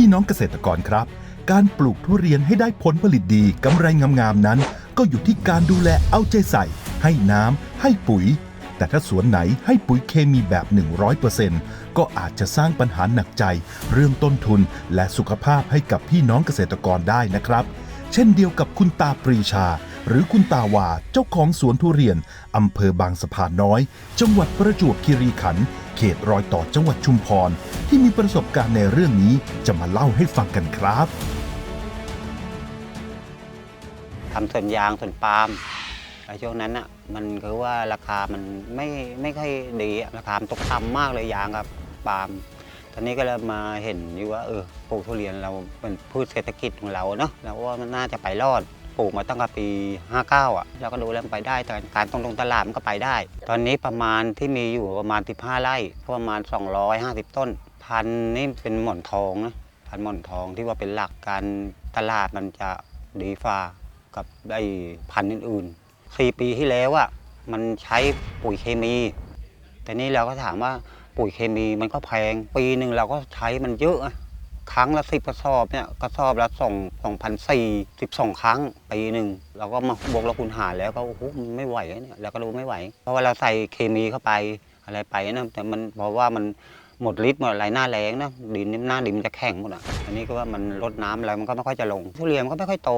พี่น้องเกษตรกรครับ การปลูกทุเรียนให้ได้ผลผลิตดีกำไรงามๆนั้น ก็อยู่ที่การดูแลเอาใจใส่ ให้น้ำให้ปุ๋ย แต่ถ้าสวนไหนให้ปุ๋ยเคมีแบบ 100%ก็อาจจะสร้างปัญหาหนักใจ เรื่องต้นทุนและสุขภาพให้กับพี่น้องเกษตรกรได้นะครับ เช่นเดียวกับคุณตาปรีชา หรือคุณตาวาเจ้าของสวนทุเรียนอำเภอบางสะพานน้อย จังหวัดประจวบคีรีขันธ์ เขตรอยต่อจังหวัดชุมพร ที่มีประสบการณ์ในเรื่องนี้จะมาเล่าให้ฟังกันครับทำสวนยางสวนปาล์มแล้วช่วงนั้นอะมันคือว่าราคามันไม่ไม่ค่อยดีราคามันตกต่ำมากเลยยางกับปาล์มตอนนี้ก็เลยมาเห็นอยู่ว่าเออปลูกทุเรียนเราเป็นพืชเศรษฐกิจของเราเนาะแล้วว่ามันน่าจะไปรอด ปลูกมาตั้งแต่ปี 59 อะเราก็ดูแล้วมันไปได้แต่การตรงลงตลาดมันก็ไปได้ ตอนนี้ประมาณที่มีอยู่ประมาณ 15 ไร่ประมาณ 250 ต้น พันนี่เป็นหมอนทองนะพันหมอนทองที่ว่าเป็นหลักการตลาดมันจะดีฟ้ากับไอ้พันธุ์อื่นๆสี่ปีที่แล้วอะมันใช้ปุ๋ยเคมี แต่นี่เราก็ถามว่าปุ๋ยเคมีมันก็แพง ปีหนึ่งเราก็ใช้มันเยอะ ครั้งละสิบกระสอบเนี่ยกระสอบละสองสองพันสี่สิบสองครั้งปีหนึ่งเราก็มาบวกลบคูณหารแล้วก็โอ้โหมันไม่ไหวเนี่ยเราก็ดูไม่ไหว เพราะว่าเราใส่เคมีเข้าไปอะไรไปนะแต่มันเพราะว่ามันหมดฤทธิ์หมดอะไรหน้าแรงนะดินหน้าดินมันจะแข็งหมดอะอันนี้ก็ว่ามันลดน้ำอะไรมันก็ไม่ค่อยจะลงทุเรียนมันก็ไม่ค่อยโต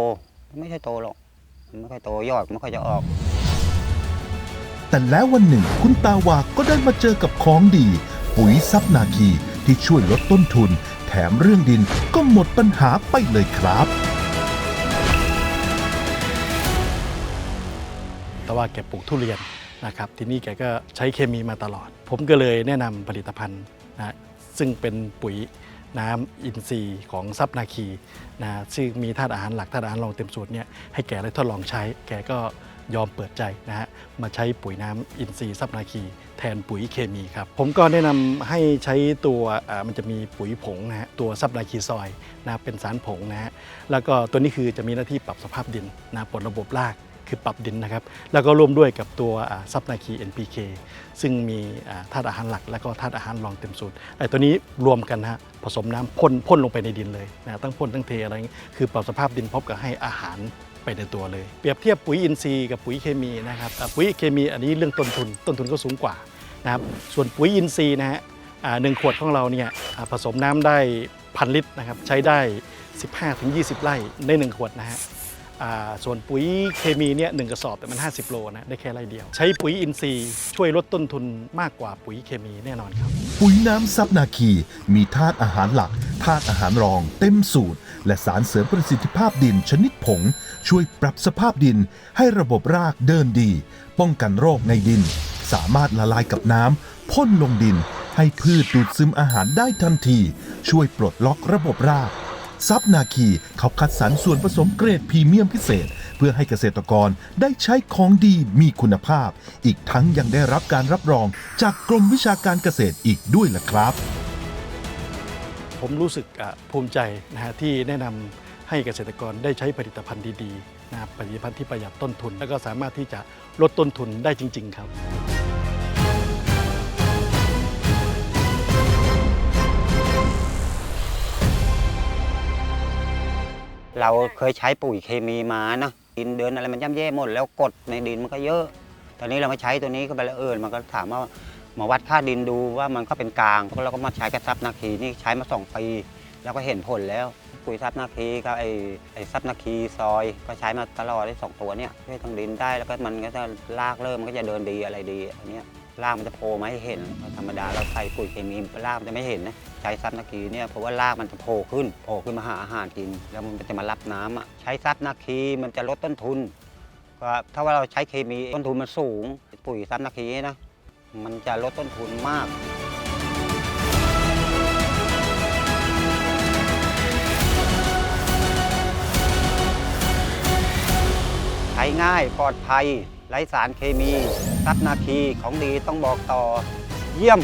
ไม่ค่อยโตหรอกมันไม่ค่อยโตยอดไม่ค่อยจะออกแต่แล้ววันหนึ่งคุณตาวาก็ได้มาเจอกับของดี ปุ๋ยซับนาคีที่ช่วยลดต้นทุน แถมเรื่องดินก็หมดปัญหาไปเลยครับ แต่ว่าแกปลูกทุเรียนนะครับ ที่นี่แกก็ใช้เคมีมาตลอด ผมก็เลยแนะนำผลิตภัณฑ์นะซึ่งเป็นปุ๋ยน้ำอินทรีย์ของซับนาคีนะซึ่งมีธาตุอาหารหลักธาตุอาหารรองเต็มสูตรเนี่ยให้แกได้ทดลองใช้ แกก็ ยอมเปิดใจนะฮะมาใช้ปุ๋ยน้ำอินทรีย์ซับนาคีแทนปุ๋ยเคมีครับ ผมก็แนะนำให้ใช้ตัวอ่ามันจะมีปุ๋ยผงนะฮะตัวซับนาคีซอยนะเป็นสารผงนะฮะแล้วก็ตัวนี้คือจะมีหน้าที่ปรับสภาพดินนะปลดระบบรากคือปรับดินนะครับ แล้วก็ร่วมด้วยกับตัวซับนาคี NPK ซึ่งมีธาตุอาหารหลัก และก็ธาตุอาหารรองเต็มสูตรไอ้ตัวนี้รวมกันนะผสมน้ำพ่นพ่นลงไปในดินเลยนะตั้งพ่นตั้งเทอะไรอย่างงี้คือปรับสภาพดินพบกับให้อาหาร ไปในตัวเลย เปรียบเทียบปุ๋ยอินทรีย์กับปุ๋ยเคมีนะครับปุ๋ยเคมีอันนี้เรื่องต้นทุน ต้นทุนก็สูงกว่านะครับส่วนปุ๋ยอินทรีย์นะฮะหนึ่งขวดของเราเนี่ยผสมน้ำได้พันลิตรนะครับใช้ได้ 15-20 ไร่ในหนึ่งขวดนะฮะ ส่วนปุ๋ยเคมีเนี่ยหนึ่งกระสอบแต่มัน 50 โลนะได้แค่ไรเดียว ใช้ปุ๋ยอินทรีย์ช่วยลดต้นทุนมากกว่าปุ๋ยเคมีแน่นอนครับ ปุ๋ยน้ำซับนาคี มีธาตุอาหารหลักธาตุอาหารรอง เต็มสูตร และสารเสริมประสิทธิภาพดินชนิดผง ช่วยปรับสภาพดินให้ระบบรากเดินดี ป้องกันโรคในดิน สามารถละลายกับน้ำพ่นลงดิน ให้พืชดูดซึมอาหารได้ทันที ช่วยปลดล็อกระบบราก ซับนาคีเขาคัดสรรส่วนผสมเกรดพรีเมียมพิเศษ เพื่อให้เกษตรกรได้ใช้ของดีมีคุณภาพ อีกทั้งยังได้รับการรับรอง จากกรมวิชาการเกษตรอีกด้วยล่ะครับ ผมรู้สึกภูมิใจนะฮะที่แนะนำให้เกษตรกรได้ใช้ผลิตภัณฑ์ดีๆนะผลิตภัณฑ์ที่ประหยัดต้นทุน แล้วก็สามารถที่จะลดต้นทุนได้จริง ๆ ครับ เราเคยใช้ปุ๋ยเคมีมานะดินเดินอะไรมันย่ำแย่หมด แล้วกดในดินมันก็เยอะ ตอนนี้เรามาใช้ตัวนี้ก็ไปแล้วเออมันก็ถามว่ามาวัดค่าดินดูว่ามันก็เป็นกลางเราก็มาใช้กระซับนาคีนี่ใช้มาสองปีแล้วก็เห็นผลแล้วปุ๋ยซับนาคีกับไอ้ไอ้ซับนาคีซอย ก็ใช้มาตลอดได้สองตัวเนี่ยช่วยทางดินได้แล้วก็มันก็จะรากเริ่มมันก็จะเดินดีอะไรดีอันเนี้ย รากมันจะโผล่มาให้เห็นธรรมดาเราใส่ปุ๋ยเคมีรากมันจะไม่เห็นนะใช้ซับนาคีเนี่ยเพราะว่ารากมันจะโผล่ขึ้นโผล่ขึ้นมาหาอาหารกิน แล้วมันจะมารับน้ำอะใช้ซับนาคีมันจะลดต้นทุนก็ถ้าว่าเราใช้เคมีต้นทุนมันสูง ปุ๋ยซับนาคีนะมันจะลดต้นทุนมากใช้ง่ายปลอดภัยไร้สารเคมี ซัดนาคีของดีต้องบอกต่อเยี่ยม